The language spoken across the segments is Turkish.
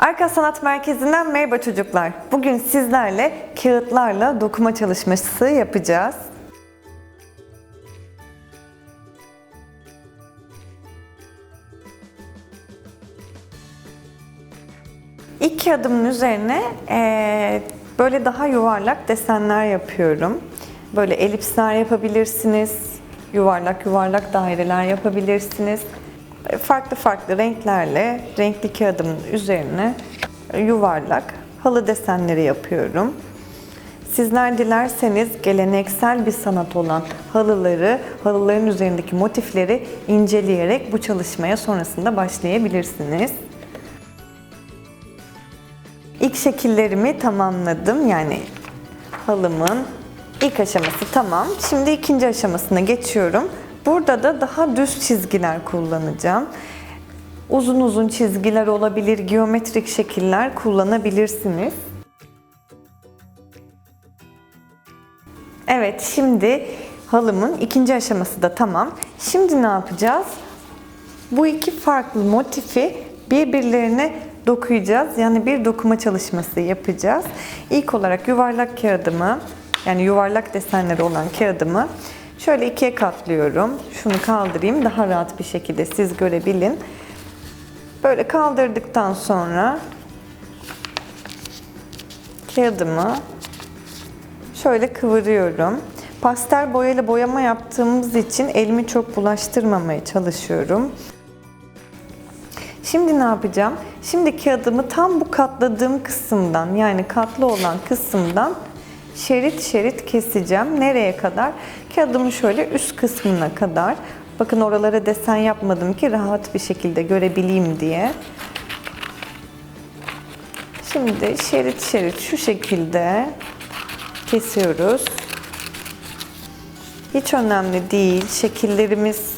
Arka Sanat Merkezi'nden merhaba çocuklar. Bugün sizlerle kağıtlarla dokuma çalışması yapacağız. İlk adımın üzerine eee, böyle daha yuvarlak desenler yapıyorum. Böyle elipsler yapabilirsiniz, yuvarlak yuvarlak daireler yapabilirsiniz. Farklı farklı renklerle renkli kağıdımın üzerine yuvarlak halı desenleri yapıyorum. Sizler dilerseniz geleneksel bir sanat olan halıları, halıların üzerindeki motifleri inceleyerek bu çalışmaya sonrasında başlayabilirsiniz. İlk şekillerimi tamamladım. Yani halımın ilk aşaması tamam. Şimdi ikinci aşamasına geçiyorum. Burada da daha düz çizgiler kullanacağım. Uzun uzun çizgiler olabilir, geometrik şekiller kullanabilirsiniz. Evet, şimdi halımın ikinci aşaması da tamam. Şimdi ne yapacağız? Bu iki farklı motifi birbirlerine dokuyacağız. Yani bir dokuma çalışması yapacağız. İlk olarak yuvarlak kağıdımı, yani yuvarlak desenleri olan kağıdımı şöyle ikiye katlıyorum. Şunu kaldırayım daha rahat bir şekilde siz görebilin. Böyle kaldırdıktan sonra kağıdımı şöyle kıvırıyorum. Pastel boyayla boyama yaptığımız için elimi çok bulaştırmamaya çalışıyorum. Şimdi ne yapacağım? Şimdi kağıdımı tam bu katladığım kısımdan yani katlı olan kısımdan şerit şerit keseceğim. Nereye kadar? Kağıdımın şöyle üst kısmına kadar. Bakın oralara desen yapmadım ki rahat bir şekilde görebileyim diye. Şimdi şerit şerit şu şekilde kesiyoruz. Hiç önemli değil. Şekillerimiz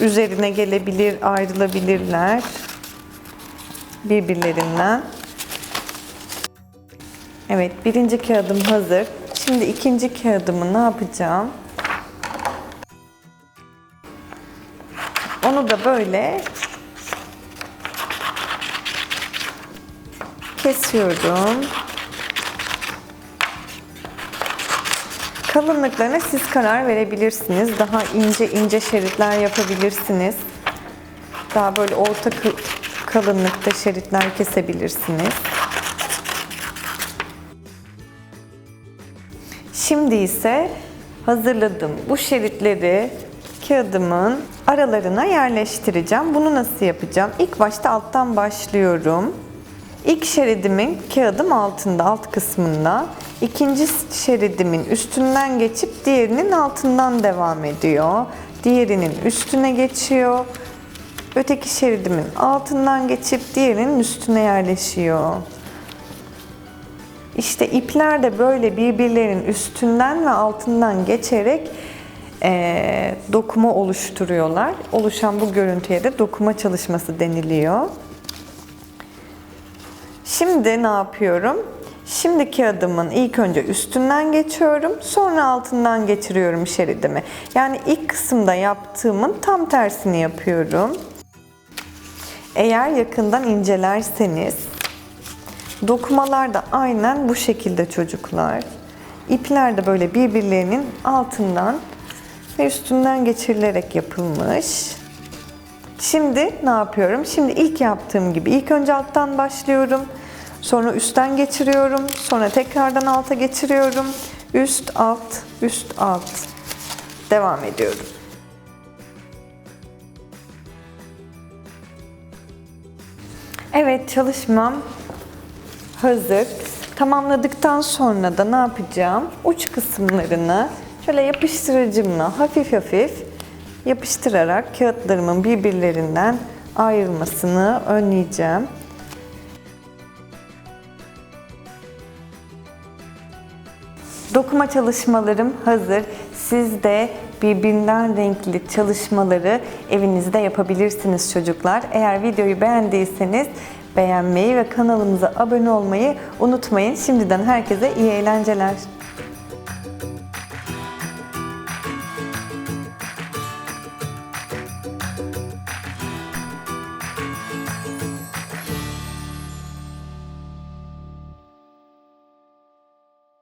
üzerine gelebilir, ayrılabilirler birbirlerinden. Evet, birinci kağıdım hazır. Şimdi ikinci kağıdımı ne yapacağım? Onu da böyle kesiyorum. Kalınlıklarına siz karar verebilirsiniz. Daha ince ince şeritler yapabilirsiniz. Daha böyle orta kalınlıkta şeritler kesebilirsiniz. Şimdi ise hazırladığım bu şeritleri kağıdımın aralarına yerleştireceğim. Bunu nasıl yapacağım? İlk başta alttan başlıyorum. İlk şeridimin kağıdım altında, alt kısmında. İkinci şeridimin üstünden geçip diğerinin altından devam ediyor. Diğerinin üstüne geçiyor. Öteki şeridimin altından geçip diğerinin üstüne yerleşiyor. İşte ipler de böyle birbirlerinin üstünden ve altından geçerek eee, dokuma oluşturuyorlar. Oluşan bu görüntüye de dokuma çalışması deniliyor. Şimdi ne yapıyorum? Şimdi kağıdımın ilk önce üstünden geçiyorum, sonra altından geçiriyorum şeridimi. Yani ilk kısımda yaptığımın tam tersini yapıyorum. Eğer yakından incelerseniz dokumalar da aynen bu şekilde çocuklar. İpler de böyle birbirlerinin altından ve üstünden geçirilerek yapılmış. Şimdi ne yapıyorum? Şimdi ilk yaptığım gibi ilk önce alttan başlıyorum. Sonra üstten geçiriyorum. Sonra tekrardan alta geçiriyorum. Üst alt, üst alt. Devam ediyorum. Evet çalışmam hazır. Tamamladıktan sonra da ne yapacağım? Uç kısımlarını şöyle yapıştırıcımla hafif hafif yapıştırarak kağıtlarımın birbirlerinden ayrılmasını önleyeceğim. Dokuma çalışmalarım hazır. Siz de birbirinden renkli çalışmaları evinizde yapabilirsiniz çocuklar. Eğer videoyu beğendiyseniz beğenmeyi ve kanalımıza abone olmayı unutmayın. Şimdiden herkese iyi eğlenceler.